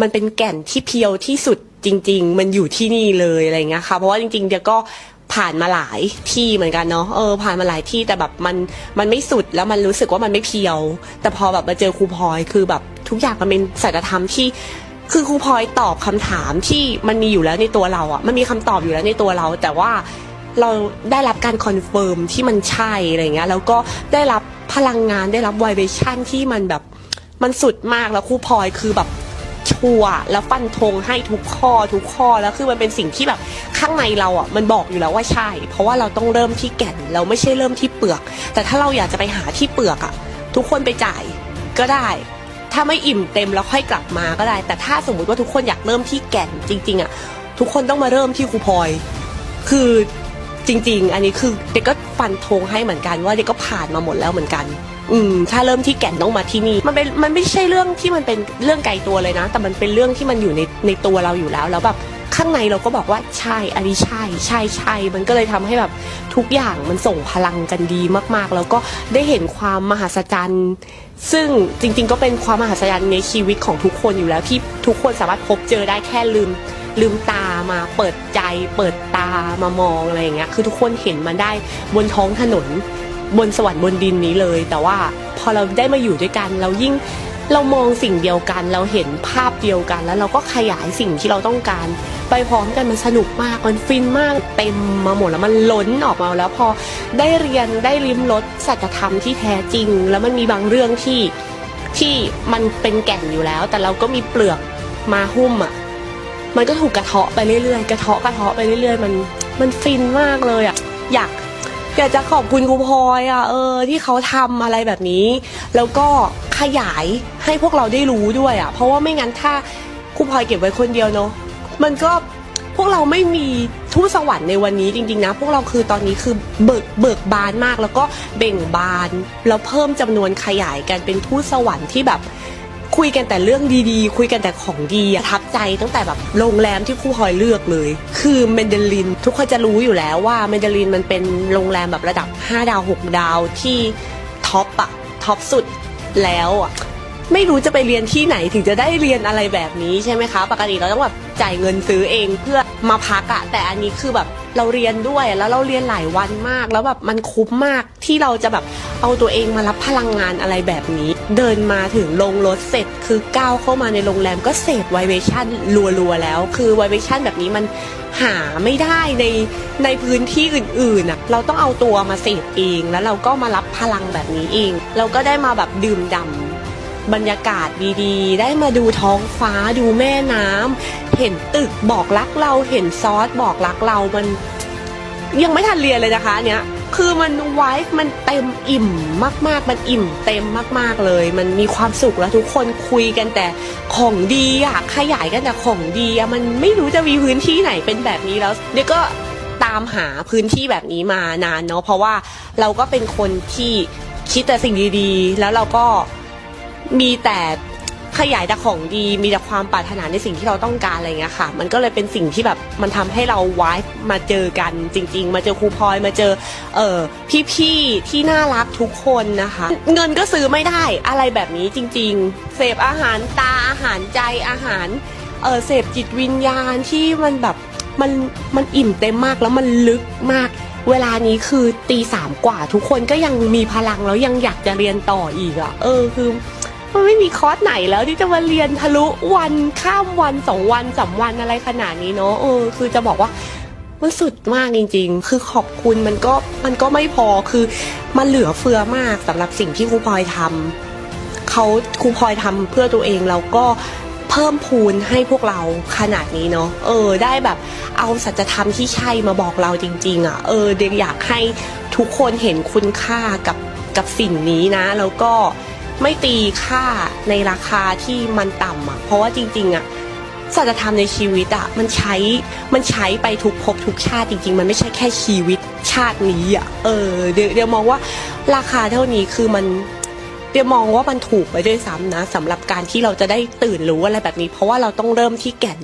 มันเป็นแก่นที่เพียวที่สุดจริง ๆ มันอยู่ที่นี่เลยอะไรเงี้ยค่ะ เพราะว่าจริงๆเดี๋ยวก็ผ่านมาหลายที่เหมือนกันเนาะเออผ่านมาหลายที่แต่แบบมันมันไม่สุดแล้วมันรู้สึกว่ามันไม่เพียว แต่พอแบบมาเจอครูพลอยคือแบบทุกอย่างมันเป็นสัจธรรมที่คือครูพลอยตอบคำถามที่มันมีอยู่แล้วในตัวเราอะ่ะมันมีคำตอบอยู่แล้วในตัวเรา แต่ว่าเราได้รับการคอนเฟิร์มที่มันใช่อะไรเงี้ยแล้วก็ได้รับพลังงานได้รับไวเบชั่นที่มันแบบมันสุดมากแล้วครูพลอยคือแบบ ชัวร์แล้วฟันธงให้ทุกข้อทุกข้อแล้วคือมันเป็นสิ่งที่แบบข้างในเราอะมันบอกอยู่แล้วว่าใช่ เพราะว่าเราต้องเริ่มที่แก่นเราไม่ใช่เริ่มที่เปลือก แต่ถ้าเราอยากจะไปหาที่เปลือกอะทุกคนไปจ่ายก็ได้ ถ้าไม่อิ่มเต็มแล้วค่อยกลับมาก็ได้ แต่ถ้าสมมุติว่าทุกคนอยากเริ่มที่แก่นจริง ๆอะทุกคนต้องมาเริ่มที่ครูพลอย คือจริง ๆ อันนี้คือเด็กก็ฟันธงให้เหมือนกันว่าเด็กก็ผ่านมาหมดแล้วเหมือนกัน อืมถ้าเริ่มที่แก่นต้องมาที่นี่ มันเป็นมันไม่ใช่เรื่องที่มันเป็นเรื่องไกลตัวเลยนะ แต่มันเป็นเรื่องที่มันอยู่ในในตัวเราอยู่แล้วแล้วแบบข้างในเราก็บอกว่าใช่อันนี้ใช่ ใช่ใช่ มันก็เลยทำให้แบบทุกอย่างมันส่งพลังกันดีมาก ๆ แล้วก็ได้เห็นความมหัศจรรย์ ซึ่งจริง ๆ ก็เป็นความมหัศจรรย์ในชีวิตของทุกคนอยู่แล้วที่ทุกคนสามารถพบเจอได้แค่ลืม ลืมตามาเปิดใจ เปิดตามามองอะไรอย่างเงี้ยคือทุกคนเห็นมันได้บนท้องถนน บนสวรรค์บนดินนี้เลย แต่ว่าพอเราได้มาอยู่ด้วยกันเรายิ่งเรามองสิ่งเดียวกัน เราเห็นภาพเดียวกัน แล้วเราก็ขยายสิ่งที่เราต้องการ ไปพร้อมกันมันสนุกมากมันฟินมากเต็มมาหมดแล้วมันล้นออกมาแล้วพอได้เรียนได้ริมรสสัจธรรมที่แท้จริง แล้วมันมีบางเรื่องที่ที่มันเป็นแก่นอยู่แล้ว แต่เราก็มีเปลือกมาหุ้มอะมันก็ถูกกระเทาะไปเรื่อยๆ กระเทาะกระเทาะไปเรื่อยๆ มันมันฟินมากเลยอะอยาก อยากจะขอบคุณครูพลอยอะเออที่เขาทำอะไรแบบนี้ แล้วก็ขยายให้พวกเราได้รู้ด้วยอะ เพราะว่าไม่งั้นถ้าครูพลอยเก็บไว้คนเดียวเนาะมันก็พวกเราไม่มีทูตสวรรค์ในวันนี้จริงๆนะ พวกเราคือตอนนี้คือเบิกเบิกบานมากแล้วก็เบ่งบาน แล้วเพิ่มจำนวนขยายกันเป็นทูตสวรรค์ที่แบบ คุยกันแต่เรื่องดีๆ คุยกันแต่ของดีอะทับใจตั้งแต่แบบโรงแรมที่ครูพลอยเลือกเลย คือเมนเดลิน ทุกคนจะรู้อยู่แล้วว่าเมนเดลินมันเป็นโรงแรมแบบระดับ 5 ดาว 6 ดาวที่ท็อปอะท็อปสุดแล้วอะไม่รู้จะไปเรียนที่ไหนถึงจะได้เรียนอะไรแบบนี้ใช่ไหมคะ ปกติเราต้องแบบจ่ายเงินซื้อเองเพื่อมาพักอะแต่อันนี้คือแบบเราเรียนด้วยแล้วเราเรียนหลายวันมาก แล้วแบบมันคุ้มมากที่เราจะแบบเอาตัวเองมารับพลังงานอะไรแบบนี้ เดินมาถึงลงรถเสร็จคือก้าวเข้ามาในโรงแรมก็เสพไวเบชั่นรัวๆแล้ว คือไวเบชั่นแบบนี้มันหาไม่ได้ในในพื้นที่อื่นๆน่ะเราต้องเอาตัวมาเสพเองแล้วเราก็มารับพลังแบบนี้เอง เราก็ได้มาแบบดื่มด่ำบรรยากาศดีๆ ได้มาดูท้องฟ้าดูแม่น้ำเห็นตึกบอกรักเราเห็นซอสบอกรักเรามันยังไม่ทันเรียนเลยนะคะอันเนี้ย คือมันไวฟ์มันเต็มอิ่มมากๆ มันอิ่มเต็มมากๆเลย มันมีความสุขแล้วทุกคนคุยกันแต่ของดีอะขยายกันแต่ของดีอะมันไม่รู้จะมีพื้นที่ไหนเป็นแบบนี้แล้วเดี๋ยวก็ตามหาพื้นที่แบบนี้มานานเนาะเพราะว่าเราก็เป็นคนที่คิดแต่สิ่งดีๆ แล้วเราก็มีแต่ ขยายแต่ของดีมีแต่ความปรารถนาในสิ่งที่เราต้องการอะไรเงี้ยค่ะ มันก็เลยเป็นสิ่งที่แบบมันทำให้เราวฟ์มาเจอกันจริง ๆ มาเจอครูพลอยมาเจอเออพี่ๆที่น่ารักทุกคนนะคะ เงินก็ซื้อไม่ได้อะไรแบบนี้จริง ๆ เสพอาหารตาอาหารใจอาหารเออเสพจิตวิญญาณที่มันแบบมันมันอิ่มเต็มมากแล้วมันลึกมาก เวลานี้คือตีสามกว่าทุกคนก็ยังมีพลังแล้วยังอยากจะเรียนต่ออีกอะ่ะ เออคือ มันไม่มีคอร์สไหนแล้วที่จะมาเรียนทะลุวันข้ามวันสองวันสามวันอะไรขนาดนี้เนาะเออคือจะบอกว่ามันสุดมากจริง ๆ คือขอบคุณมันก็มันก็ไม่พอคือมันเหลือเฟือมากสำหรับสิ่งที่ครูพลอยทำเขาครูพลอยทำเพื่อตัวเองแล้วก็เพิ่มพูนให้พวกเราขนาดนี้เนาะเออ ได้แบบเอาสัจธรรมที่ใช่มาบอกเราจริง ๆอะ เออเด็กอยากให้ทุกคนเห็นคุณค่ากับกับสิ่งนี้นะ แล้วก็ ไม่ตีค่าในราคาที่มันต่ำอะ เพราะว่าจริง ๆอะสัจธรรมในชีวิตอะมันใช้มันใช้ไปทุกภพทุกชาติจริง ๆ มันไม่ใช่แค่ชีวิตชาตินี้อะเออเดี๋ยวเดี๋ยวมองว่าราคาเท่านี้คือมันเดี๋ยวมองว่ามันถูกไปด้วยซ้ำนะสำหรับการที่เราจะได้ตื่นรู้อะไรแบบนี้ เพราะว่าเราต้องเริ่มที่แก่น